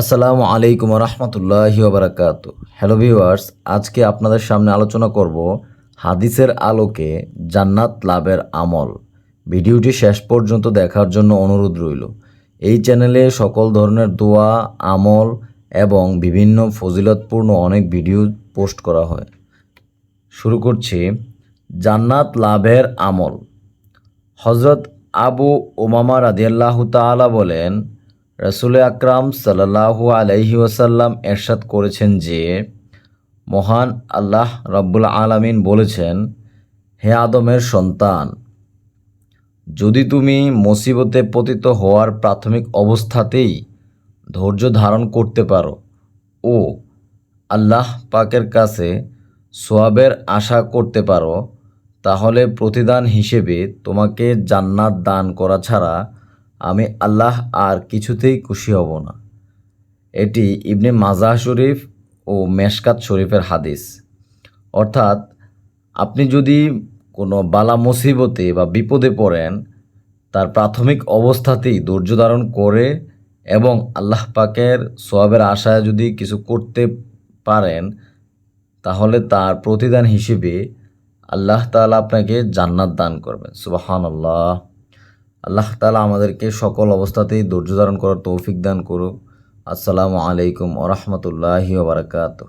আসসালামু আলাইকুম রহমতুল্লাহি ওবরাকাত হ্যালো ভিউয়ার্স আজকে আপনাদের সামনে আলোচনা করব হাদিসের আলোকে জান্নাত লাভের আমল। ভিডিওটি শেষ পর্যন্ত দেখার জন্য অনুরোধ রইল। এই চ্যানেলে সকল ধরনের দোয়া, আমল এবং বিভিন্ন ফজিলতপূর্ণ অনেক ভিডিও পোস্ট করা হয়। শুরু করছি। জান্নাত লাভের আমল। হজরত আবু ওমামা রাদিয়াল্লাহ তাআলা বলেন রসুল আকরাম সাল্লাল্লাহু আলাইহি ওয়াসাল্লাম এরশাদ করেছেন যে, মহান আল্লাহ রব্বুল আলামিন বলেছেন, হে আদমের সন্তান, যদি তুমি মুসিবতে পতিত হওয়ার প্রাথমিক অবস্থাতেই ধৈর্য ধারণ করতে পারো ও আল্লাহ পাকের কাছে সোয়াবের আশা করতে পারো, তাহলে প্রতিদান হিসেবে তোমাকে জান্নাত দান করা ছাড়া আমি আল্লাহ আর কিছুতেই খুশি হব না। এটি ইবনে মাজাহ শরীফ ও মেশকাত শরীফের হাদিস। অর্থাৎ আপনি যদি কোনো বালা মুসিবতে বা বিপদে পড়েন, তার প্রাথমিক অবস্থাতেই ধৈর্য ধারণ করে এবং আল্লাহ পাকের সোয়াবের আশায় যদি কিছু করতে পারেন, তাহলে তার প্রতিদান হিসেবে আল্লাহ তালা আপনাকে জান্নাত দান করবেন। সুবাহান আল্লাহ আল্লাহ তালা আমাদেরকে সকল অবস্থাতেই ধৈর্য ধারণ করার তৌফিক দান করুক। আসসালামু আলাইকুম ওরহমতুল্লাহি ওবরাকাতুহ